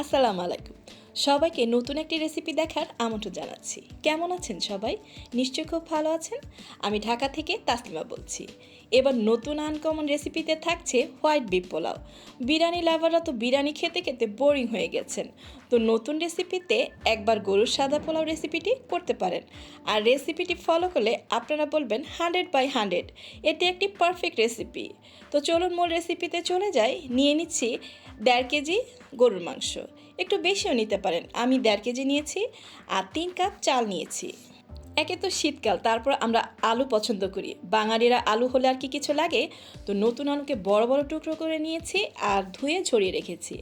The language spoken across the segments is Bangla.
আসসালামু আলাইকুম সবাইকে নতুন একটি রেসিপি দেখার আমন্ত্রণ জানাচ্ছি। কেমন আছেন সবাই? নিশ্চয়ই খুব ভালো আছেন? আমি ঢাকা থেকে তাসলিমা বলছি। এবার নতুন আনকমন রেসিপিতে থাকছে হোয়াইট বিফ পোলাও। বিরিয়ানি লাভাররা তো বিরিয়ানি খেতে খেতে বোরিং হয়ে গেছেন। তো নতুন রেসিপিতে একবার গরুর সাদা পোলাও রেসিপিটি করতে পারেন। আর রেসিপিটি ফলো করলে আপনারা বলবেন হান্ড্রেড বাই হান্ড্রেড এটি একটি পারফেক্ট রেসিপি তো চলুন মূল রেসিপিতে চলে যাই। নিয়ে নিচ্ছি দেড় কেজি গরুর মাংস। একটু বেশিও নিতে পারেন। আমি দেড় কেজি নিয়েছি আর তিন কাপ চাল নিয়েছি। একে তো শীতকাল, তারপর আমরা আলু পছন্দ করি। বাঙালিরা আলু হলে আর কি কিছু লাগে? তো নতুন আলুকে বড় বড় টুকরো করে নিয়েছি আর ধুয়ে ছড়িয়ে রেখেছি।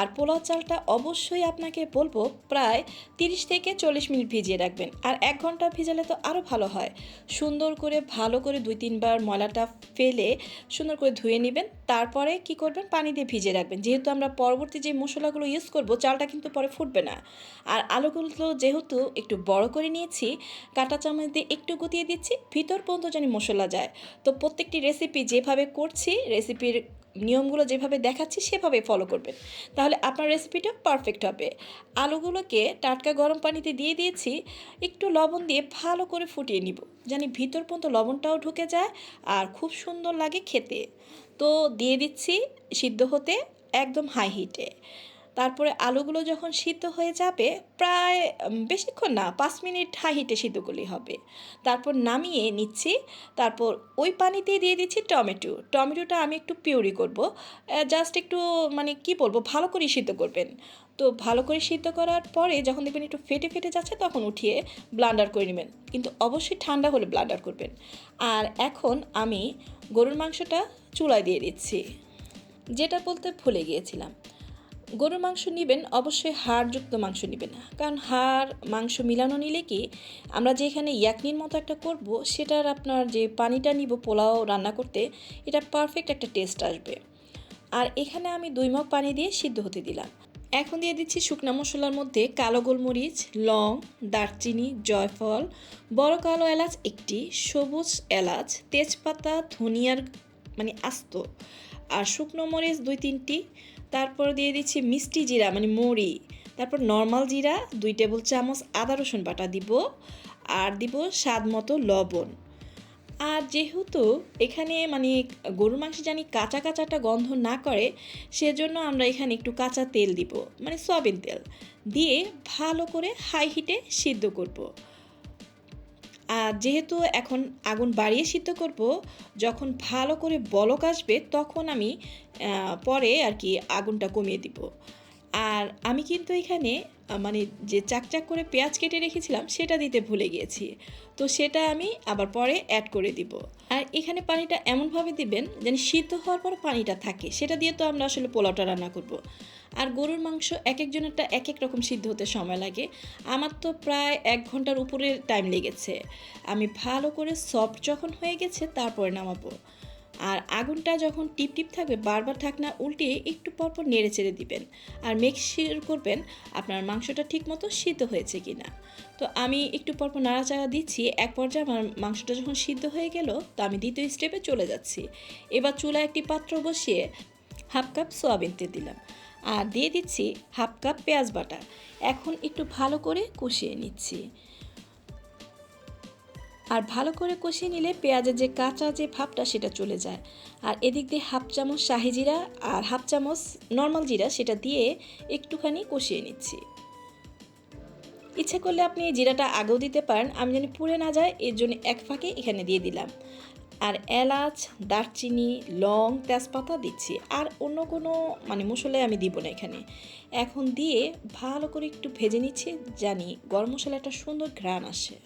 আর পোলাও চালটা অবশ্যই আপনাকে বলব প্রায় তিরিশ থেকে চল্লিশ মিনিট ভিজিয়ে রাখবেন। আর এক ঘণ্টা ভিজালে তো আরও ভালো হয়। সুন্দর করে, ভালো করে দুই তিনবার ময়লাটা ফেলে সুন্দর করে ধুয়ে নেবেন। তারপরে কি করবেন? পানি দিয়ে ভিজিয়ে রাখবেন। যেহেতু আমরা পরবর্তী যে মশলাগুলো ইউজ করব, চালটা কিন্তু পরে ফুটবে না। আর আলুগুলো যেহেতু একটু বড় করে নিয়েছি, কাঁটা চামচ দিয়ে একটু গুতিয়ে দিচ্ছি, ভিতর পর্যন্ত যেন মশলা যায়। তো প্রত্যেকটি রেসিপি যেভাবে করছি রেসিপির নিয়মগুলো যেভাবে দেখাচ্ছি সেভাবে ফলো করবেন। তাহলে আপনার রেসিপিটা পারফেক্ট হবে। আলুগুলোকে টাটকা গরম পানিতে দিয়ে দিয়েছি, একটু লবণ দিয়ে ভালো করে ফুটিয়ে নিব, জানি ভিতর পর্যন্ত লবণটাও ঢুকে যায় আর খুব সুন্দর লাগে খেতে। তো দিয়ে দিচ্ছি সিদ্ধ হতে একদম হাই হিটে তারপরে আলুগুলো যখন সিদ্ধ হয়ে যাবে, প্রায় বেশিক্ষণ না, পাঁচ মিনিট হাই হিটে সিদ্ধ করলেই হবে। তারপর নামিয়ে নিচ্ছি। তারপর ওই পানিতে দিয়ে দিচ্ছি টমেটো। টমেটোটা আমি একটু পিউরি করব। জাস্ট একটু মানে কি বলব, ভালো করে সিদ্ধ করবেন। তো ভালো করে সিদ্ধ করার পরে যখন দেখবেন একটু ফেটে ফেটে যাচ্ছে, তখন উঠিয়ে ব্লান্ডার করে নেবেন। কিন্তু অবশ্যই ঠান্ডা হলে ব্লান্ডার করবেন। আর এখন আমি গরুর মাংসটা চুলায় দিয়ে দিচ্ছি। যেটা বলতে ভুলে গিয়েছিলাম। গরুর মাংস নেবেন, অবশ্যই হাড়যুক্ত মাংস নেবেন। কারণ হাড়, মাংস মিলানো নিলে কি আমরা যেখানে ইয়াকনির মতো একটা করব, সেটার আপনার যে পানিটা নিব পোলাও রান্না করতে, এটা পারফেক্ট একটা টেস্ট আসবে। আর এখানে আমি দুই মগ পানি দিয়ে সিদ্ধ হতে দিলাম। এখন দিয়ে দিচ্ছি শুকনা মশলার মধ্যে কালো গোলমরিচ, লং, দারচিনি, জয়ফল, বড় কালো এলাচ একটি, সবুজ এলাচ, তেজপাতা, ধনিয়ার মানে আস্ত, আর শুকনো মরিচ দুই তিনটি তারপর দিয়ে দিচ্ছি মিষ্টি জিরা মানে মরি। তারপর নর্মাল জিরা, দুই টেবিল চামচ আদা রসুন বাটা দিব আর দিব স্বাদ মতো লবণ। আর যেহেতু এখানে মানে গরুর মাংস জানি কাঁচা কাঁচাটা গন্ধ না করে, সেজন্য আমরা এখানে একটু কাঁচা তেল দিব মানে সয়াবিন তেল। দিয়ে ভালো করে হাই হিটে সিদ্ধ করব। আর যেহেতু এখন আগুন বাড়িয়ে সিদ্ধ করব, যখন ভালো করে বলক আসবে, তখন আমি পরে আর কি আগুনটা কমিয়ে দিব। আর আমি কিন্তু এখানে মানে যে চাকচাক করে পেঁয়াজ কেটে রেখেছিলাম, সেটা দিতে ভুলে গিয়েছি। তো সেটা আমি আবার পরে অ্যাড করে দিব। আর এখানে পানিটা এমনভাবে দিবেন, যেন সিদ্ধ হওয়ার পর পানিটা থাকে। সেটা দিয়ে তো আমরা আসলে পোলাওটা রান্না করব। আর গরুর মাংস এক একজনেরটা এক এক রকম সিদ্ধ হতে সময় লাগে। আমার তো প্রায় এক ঘণ্টার উপরে টাইম লেগেছে। আমি ভালো করে সফট যখন হয়ে গেছে তারপরে নামাবো। আর আগুনটা যখন টিপ টিপ থাকবে, বারবার ঢাকনা উল্টিয়ে একটু পরপর নেড়ে চেড়ে দিবেন। আর মেক শিওর করবেন আপনার মাংসটা ঠিকমতো সিদ্ধ হয়েছে কি না তো আমি একটু পরপর নাড়াচাড়া দিচ্ছি, এক পর্যায়ে আমার মাংসটা যখন সিদ্ধ হয়ে গেল, তো আমি দ্বিতীয় স্টেপে চলে যাচ্ছি। এবার চুলা একটি পাত্র বসিয়ে হাফ কাপ সোয়াবিন তেল দিলাম। আর দিয়ে দিচ্ছি হাফ কাপ পেঁয়াজ বাটা। এখন একটু ভালো করে কষিয়ে নিচ্ছি। আর ভালো করে কষিয়ে নিলে পেঁয়াজের যে কাঁচা যে ভাবটা সেটা চলে যায়। আর এদিক দিয়ে হাফ চামচ শাহি জিরা আর হাফ চামচ নর্মাল জিরা সেটা দিয়ে একটুখানি কষিয়ে নিচ্ছি। ইচ্ছে করলে আপনি জিরাটা আগেও দিতে পারেন, আমি জানি পুড়ে না যায়, এর জন্য এক ফাঁকে এখানে দিয়ে দিলাম। আর এলাচ, দারচিনি, লং তেজপাতা দিচ্ছি। আর অন্য কোনো মানে মশলাই আমি দিব না এখানে। এখন দিয়ে ভালো করে একটু ভেজে নিচ্ছি, জানি গরম মশলাটা সুন্দর ঘ্রাণ আসে।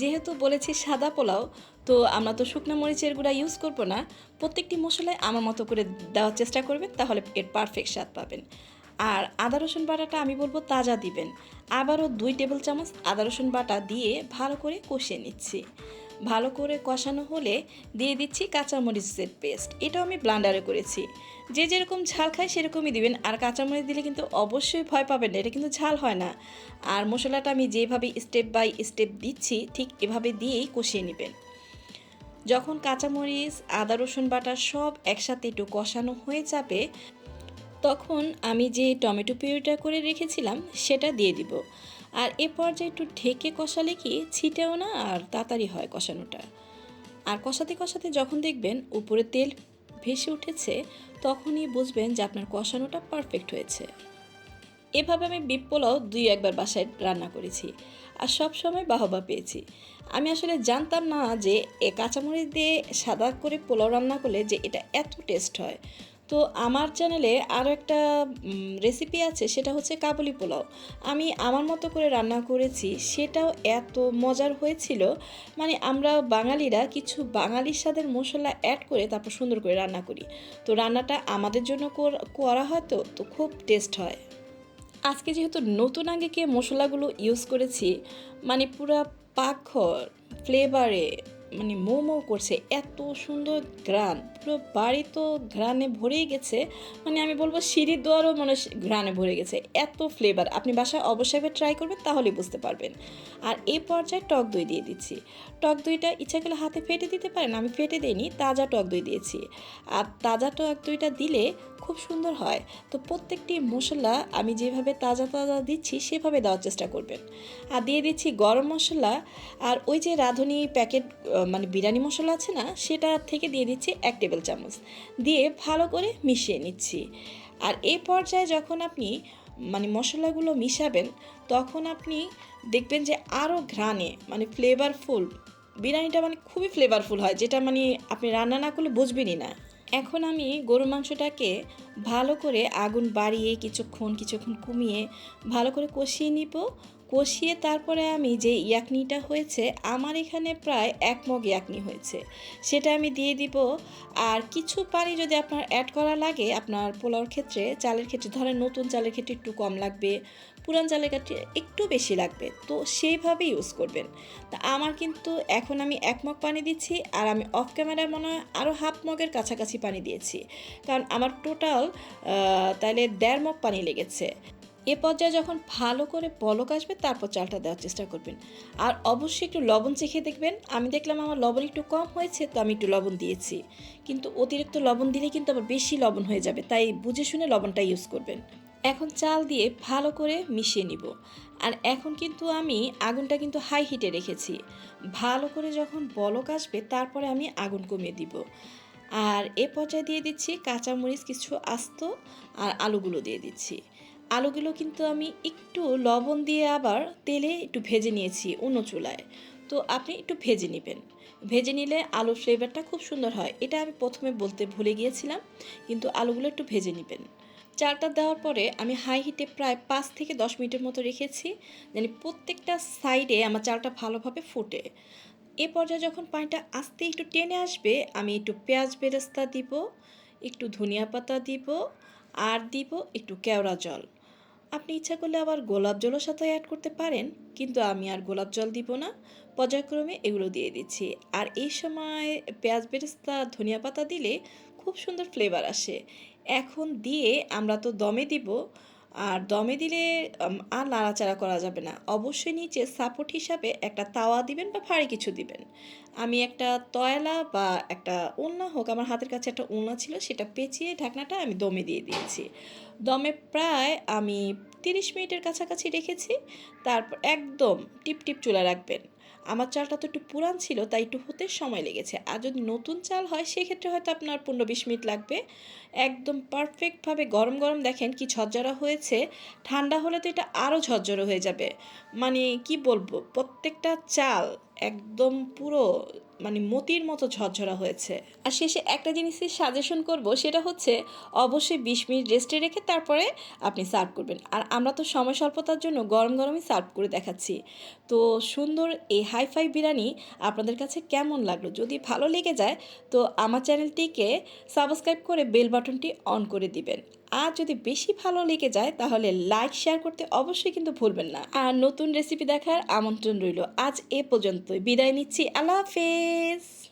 যেহেতু বলেছি সাদা পোলাও, তো আমরা তো শুকনো মরিচের গুঁড়া ইউজ করব না। প্রত্যেকটি মশলায় আমার মতো করে দেওয়ার চেষ্টা করবেন, তাহলে এর পারফেক্ট স্বাদ পাবেন। আর আদা, রসুন বাটাটা আমি বলব তাজা দিবেন। আবারও দুই টেবিল চামচ আদা, রসুন বাটা দিয়ে ভালো করে কষিয়ে নিচ্ছি। ভালো করে কষানো হলে দিয়ে দিচ্ছি কাঁচামরিচের পেস্ট এটাও আমি ব্লান্ডারে করেছি। যে যেরকম ঝাল খায় সেরকমই দিবেন। আর কাঁচামরিচ দিলে কিন্তু অবশ্যই ভয় পাবেন না, এটা কিন্তু ঝাল হয় না। আর মশলাটা আমি যেভাবে স্টেপ বাই স্টেপ দিচ্ছি, ঠিক এভাবে দিয়েই কষিয়ে নেবেন। যখন কাঁচামরিচ, আদা, রসুন বাটা সব একসাথে একটু কষানো হয়ে যাবে, তখন আমি যে টমেটো পিউরিটা করে রেখেছিলাম, সেটা দিয়ে দিব। আর এ পর্যায়ে একটু ঢেকে কষালে কি ছিটেও না আর তাড়াতাড়ি হয় কষানোটা? আর কষাতে কষাতে যখন দেখবেন উপরে তেল ভেসে উঠেছে, তখনই বুঝবেন যে আপনার কষানোটা পারফেক্ট হয়েছে। এভাবে আমি বিপ পোলাও দুই একবার বাসায় রান্না করেছি আর সব সময় বাহবা পেয়েছি। আমি আসলে জানতাম না যে এ কাঁচামরিচ দিয়ে সাদা করে পোলাও রান্না করলে যে এটা এত টেস্ট হয়। তো আমার চ্যানেলে আরও একটা রেসিপি আছে, সেটা হচ্ছে কাবুলি পোলাও। আমি আমার মতো করে রান্না করেছি, সেটাও এত মজার হয়েছিল। মানে আমরা বাঙালিরা কিছু বাঙালির স্বাদের মশলা অ্যাড করে তারপর সুন্দর করে রান্না করি। তো রান্নাটা আমাদের জন্য কর- হয় তো তো খুব টেস্ট হয়। আজকে যেহেতু নতুন আগে কে মশলাগুলো ইউজ করেছি মানে পুরো পাকঘর ফ্লেভারে মানে মোমো করছে, এত সুন্দর ঘ্রাণ। পুরো বাড়ি তো ঘ্রাণে ভরেই গেছে। মানে আমি বলব সিঁড়ির দোয়ারও মানে ঘ্রাণে ভরে গেছে। এত ফ্লেভার আপনি বাসায় অবশ্যই ট্রাই করবেন, তাহলেই বুঝতে পারবেন। আর এই পর্যায়ে টক দই দিয়ে দিচ্ছি। টক দইটা ইচ্ছা করলে হাতে ফেটে দিতে পারেন, আমি ফেটে দিইনি, তাজা টক দই দিয়েছি। আর তাজা টক দইটা দিলে খুব সুন্দর হয়। তো প্রত্যেকটি মশলা আমি যেভাবে তাজা তাজা দিচ্ছি, সেভাবে দেওয়ার চেষ্টা করবেন। আর দিয়ে দিচ্ছি গরম মশলা। আর ওই যে রাঁধুনি প্যাকেট মানে বিরিয়ানি মশলা আছে না, সেটা থেকে দিয়ে দিচ্ছি এক টেবিল চামচ। দিয়ে ভালো করে মিশিয়ে নিচ্ছি। আর এই পর্যায়ে যখন আপনি মানে মশলাগুলো মিশাবেন, তখন আপনি দেখবেন যে আরও ঘ্রাণে মানে ফ্লেভারফুল বিরিয়ানিটা মানে খুবই ফ্লেভারফুল হয়, যেটা মানে আপনি রান্না না করলে বুঝবেনই না। এখন আমি গরু মাংসটাকে ভালো করে আগুন বাড়িয়ে কিছুক্ষণ কিছুক্ষণ কমিয়ে ভালো করে কষিয়ে নিব। কষিয়ে তারপরে আমি যে ইয়াকনিটা হয়েছে, আমার এখানে প্রায় এক মগ ইয়াকনি হয়েছে। সেটা আমি দিয়ে দিব। আর কিছু পানি যদি আপনার অ্যাড করা লাগে, আপনার পোলাওর ক্ষেত্রে, চালের ক্ষেত্রে, ধরেন নতুন চালের ক্ষেত্রে একটু কম লাগবে, পুরান চালের ক্ষেত্রে একটু বেশি লাগবে, তো সেইভাবে ইউজ করবেন। তা আমার কিন্তু এখন আমি এক মগ পানি দিচ্ছি, আর আমি অফ ক্যামেরায় মনে হয় আরও হাফ মগের কাছাকাছি পানি দিয়েছি। কারণ আমার টোটাল তাহলে দেড় মগ পানি লেগেছে। এ পর্যায়ে যখন ভালো করে বলক আসবে, তারপর চালটা দেওয়ার চেষ্টা করবেন। আর অবশ্যই একটু লবণ চেখে দেখবেন। আমি দেখলাম আমার লবণ একটু কম হয়েছে, তো আমি একটু লবণ দিয়েছি। কিন্তু অতিরিক্ত লবণ দিলে কিন্তু আবার বেশি লবণ হয়ে যাবে, তাই বুঝে শুনে লবণটা ইউজ করবেন। এখন চাল দিয়ে ভালো করে মিশিয়ে নিব। আর এখন কিন্তু আমি আগুনটা কিন্তু হাই হিটে রেখেছি। ভালো করে যখন বলক আসবে, তারপরে আমি আগুন কমিয়ে দিব। আর এ পর্যায়ে দিয়ে দিচ্ছি কাঁচামরিচ, কিছু আস্ত আর আলুগুলো দিয়ে দিচ্ছি। আলুগুলো কিন্তু আমি একটু লবণ দিয়ে আবার তেলে একটু ভেজে নিয়েছি অন্য চুলায়। তো আপনি একটু ভেজে নেবেন। ভেজে নিলে আলুর ফ্লেভারটা খুব সুন্দর হয়। এটা আমি প্রথমে বলতে ভুলে গিয়েছিলাম, কিন্তু আলুগুলো একটু ভেজে নেবেন। চালটা দেওয়ার পরে আমি হাই হিটে প্রায় পাঁচ থেকে দশ মিনিটের মতো রেখেছি মানে প্রত্যেকটা সাইডে আমার চালটা ভালোভাবে ফুটে। এ পর্যায়ে যখন পানিটা আস্তে একটু টেনে আসবে, আমি একটু পেঁয়াজ বেরেস্তা দিব, একটু ধনিয়া পাতা দিব, আর দিব একটু কেওড়া জল। আপনি ইচ্ছা করলে আবার গোলাপ জলের সাথে অ্যাড করতে পারেন, কিন্তু আমি আর গোলাপ জল দিব না। পর্যায়ক্রমে এগুলো দিয়ে দিচ্ছি। আর এই সময় পেঁয়াজ বেরেস্তা, ধনিয়া পাতা দিলে খুব সুন্দর ফ্লেভার আসে। এখন দিয়ে আমরা তো দমে দিব আর দমে দিলে আর নাড়াচাড়া করা যাবে না। অবশ্যই নিচে সাপোর্ট হিসাবে একটা তাওয়া দিবেন বা ভারী কিছু দিবেন। আমি একটা তয়লা বা একটা উলনা হোক, আমার হাতের কাছে একটা উলনা ছিল, সেটা পেঁচিয়ে ঢাকনাটা আমি দমে দিয়ে দিয়েছি। দমে প্রায় আমি তিরিশ মিনিটের কাছাকাছি রেখেছি। তারপর একদম টিপ টিপ চুলা রাখবেন। আমার চালটা তো একটু পুরান ছিল, তাই একটু হতে সময় লেগেছে। আর যদি নতুন চাল হয়, সেক্ষেত্রে হয়তো আপনার পনেরো বিশ মিনিট লাগবে। একদম পারফেক্টভাবে গরম গরম দেখেন কি ঝরঝরা হয়েছে। ঠান্ডা হলে তো এটা আরও ঝরঝরে হয়ে যাবে। মানে কি বলব, প্রত্যেকটা চাল একদম পুরো মানে মতির মতো ঝরঝরা হয়েছে। আর শেষে একটা জিনিসের সাজেশন করব, সেটা হচ্ছে অবশ্যই বিশ মিনিট রেস্টে রেখে তারপরে আপনি সার্ভ করবেন। আর আমরা তো সময় স্বল্পতার জন্য গরম গরমই সার্ভ করে দেখাচ্ছি। তো সুন্দর এই হাইফাই বিরিয়ানি আপনাদের কাছে কেমন লাগল? যদি ভালো লেগে যায়, তো আমার চ্যানেলটিকে সাবস্ক্রাইব করে বেল বাটনটি অন করে দিবেন। আর যদি বেশি ভালো লেগে যায়, তাহলে লাইক শেয়ার করতে অবশ্যই কিন্তু ভুলবেন না। আর নতুন রেসিপি দেখার আমন্ত্রণ রইল আজ এ পর্যন্তই। বিদায় নিচ্ছি। আল্লাহ হাফেজ।